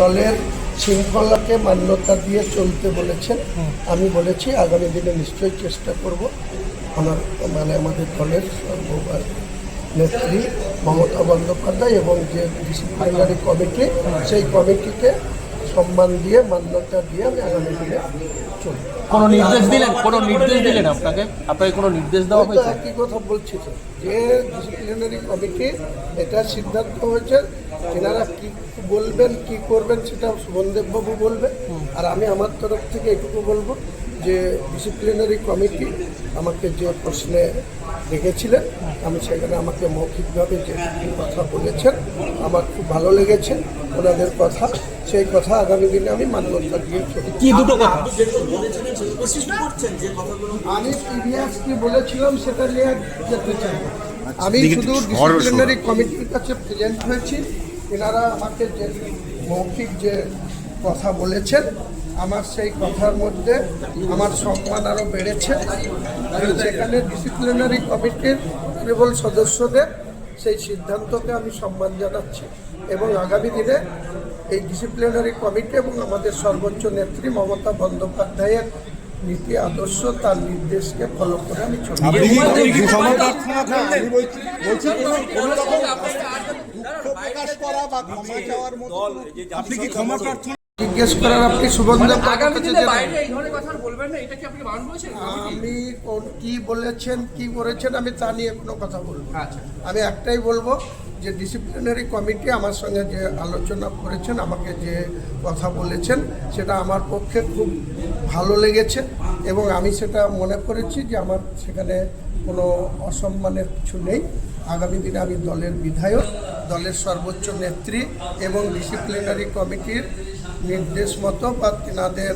দলের শৃঙ্খলাকে মান্যতা দিয়ে চলতে বলেছেন। আমি বলেছি আগামী দিনে নিশ্চয়ই চেষ্টা করব আমার মানে আমাদের দলের সর্ববার নেত্রী মমতা বন্দ্যোপাধ্যায় এবং যে ডিসিপ্লিনারি কমিটি সেই কমিটিকে সম্মান দিয়ে মান্যতা দিয়ে আমি আগামী দিনে চলব। কোনো নির্দেশ দিলেন? কোনো নির্দেশ দিলেন আপনাকে? আপনাকে কোনো নির্দেশ দেওয়া হয়েছে? একই কথা বলছি যে ডিসিপ্লিনারি কমিটি এটা সিদ্ধান্ত হয়েছে এনারা কি বলবেন কি করবেন সেটা সুমনদেববাবু বলবে। আর আমি আমার তরফ থেকে এটুকু বলব যে ডিসিপ্লিনারি কমিটি আমাকে যে প্রশ্নে ডেকেছিলেন আমি সেখানে আমাকে মৌখিকভাবে যে কথা বলেছেন আমার খুব ভালো লেগেছে ওনাদের কথা। সেই কথা আগামী দিনে আমি মান্যতা দিয়ে কি দুটো কথা? আমি প্রিভিয়াস কি বলেছিলাম সেটা নিয়ে যেতে চাই আমি শুধু ডিসিপ্লিনারি কমিটির কাছে প্রেজেন্ট হয়েছি। এনারা আমাকে যে মৌখিক যে কথা বলেছেন, আমার সেই কথার মধ্যে আমার সম্মান আরও বেড়েছে। সেখানে ডিসিপ্লিনারি কমিটির কেবল সদস্যদের সেই সিদ্ধান্তকে আমি সম্মান জানাচ্ছি এবং আগামী দিনে এই ডিসিপ্লিনারি কমিটি এবং আমাদের সর্বোচ্চ নেত্রী মমতা বন্দ্যোপাধ্যায়ের নীতি আদর্শ তার নির্দেশকে ফলো করে আমি চলি আপনি কি ক্ষমা প্রার্থনা জিজ্ঞেস করার আপনি সুবন্ধ আগামী দিনে বাইরে এই ধরনের কথা আর বলবেন না এটা কি আপনি কি বলেছেন কি করেছেন আমি তা নিয়ে কোনো কথা বলব। আচ্ছা আমি একটাই বলব যে ডিসিপ্লিনারি কমিটি আমার সঙ্গে যে আলোচনা করেছেন আমাকে যে কথা বলেছেন সেটা আমার পক্ষে খুব ভালো লেগেছে এবং আমি সেটা মনে করেছি যে আমার সেখানে কোনো অসম্মানের কিছু নেই। আগামী দিনে আমি দলের বিধায়ক দলের সর্বোচ্চ নেত্রী এবং ডিসিপ্লিনারি কমিটির নির্দেশ মতো বা তেনাদের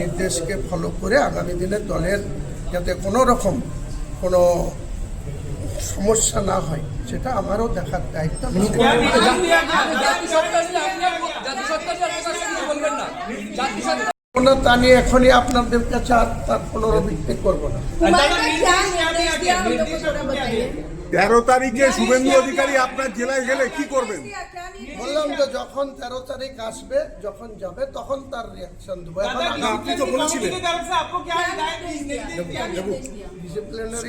নির্দেশকে ফলো করে আগামী দিনে দলের যাতে কোনো রকম কোনো সমস্যা না হয় সেটা আমারও দেখার দায়িত্ব। বলবেন না। এখনই তার পুনরাবৃত্তি করব তেরো তারিখে শুভেন্দু অধিকারী আপনার জেলায় গেলে কি করবেন? বললাম যে যখন তেরো তারিখ আসবে যখন যাবে তখন তার রিয়াকশন দেবো। ডিসিপ্লিনারি